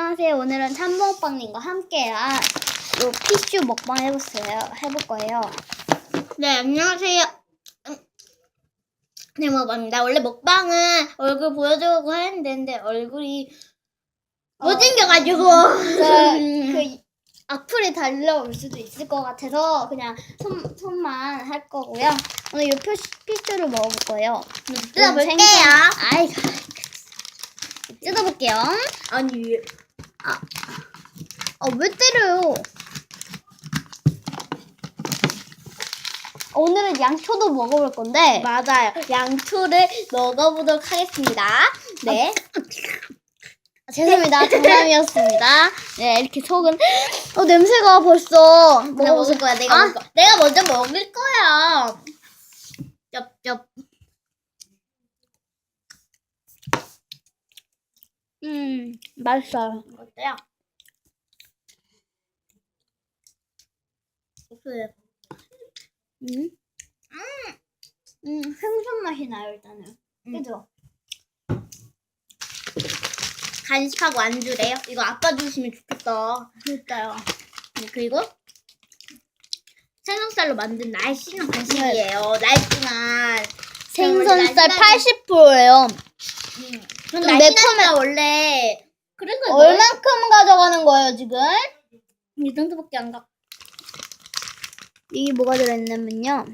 안녕하세요. 오늘은 참먹방님과 함께한 요 피슈 먹방 해보세요. 해볼 거예요. 네, 안녕하세요. 음, 네, 먹방입니다. 원래 먹방은 얼굴 보여주고 했는데 근데 얼굴이 못생겨가지고. 그, 그 악플이 달려올 수도 있을 것 같아서 그냥 손, 손만 할 거고요. 오늘 요 표, 피슈를 먹어볼 거예요. 뜯어볼게요. 아이, 뜯어볼게요. 아니, 어, 왜 때려요? 오늘은 양초도 먹어볼 건데 맞아요. 양초를 먹어보도록 하겠습니다. 네. 아, 죄송합니다. 장난이었습니다. 네, 이렇게 속은 어 냄새가 벌써 내가 먹을 거야. 내가 아? 먹을 거야. 내가 먼저 먹을 거야. 음, 맛있어요. 어때요? 없어요. 음, 음, 생선 맛이 나요 일단은. 음. 그죠? 간식하고 안주래요. 이거 아빠 주시면 좋겠다. 진짜요. 네, 그리고 생선살로 만든 날씬한 간식이에요. 날씬한. 생선살 날씬한- 80%예요. 음. 전좀 날씬한 원래 그런 거 얼만큼 가져가는 거예요 지금? 이 정도밖에 안 가. 이게 뭐가 들어있냐면요.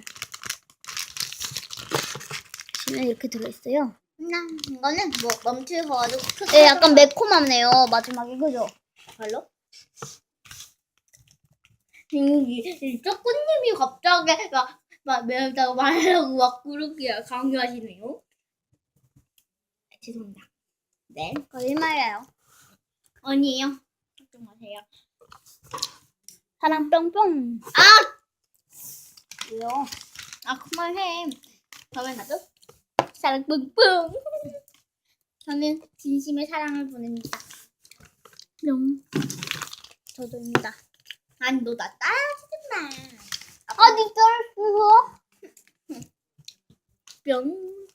지금 이렇게 들어있어요. 나 이거는 뭐 멈추어가지고 크게 네, 약간 매콤하네요. 마지막에 그죠? 별로. 이, 이 쪼꾸님이 갑자기 막, 막 매운다고 말하고 막 그렇게 강요하시네요. 죄송합니다. 네. 거짓말이에요. 아니에요. 걱정 마세요. 사랑 뿅뿅. 아! 왜요? 아, 그만해. 다음에 나도 사랑 뿡뿡. 저는 진심의 사랑을 보냅니다. 뿅. 저도입니다. 아니, 너 나 따라하지 마. 아니, 떨어져. 뿅.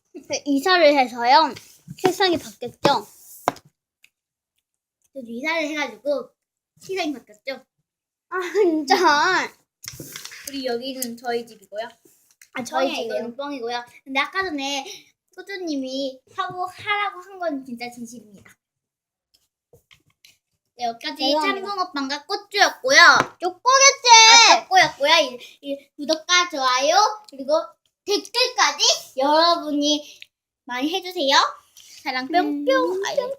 이사를 해서요. 세상이 바뀌었죠? 저도 이사를 해가지고 시상이 바뀌었죠. 아, 진짜. 우리 여기는 저희 집이고요. 아, 저희 뻥이에요. 집이요. 뻥이고요. 근데 아까 전에 꾸쭈님이 하고 하라고 한 건 진짜 진실입니다. 네, 여기까지 죄송합니다. 참붕어빵과 꽃주였고요. 쪼꼬겠지? 아. 이, 이 구독과 좋아요 그리고 댓글까지 여러분이 많이 해주세요. 사랑 뿅뿅. 음, 안녕.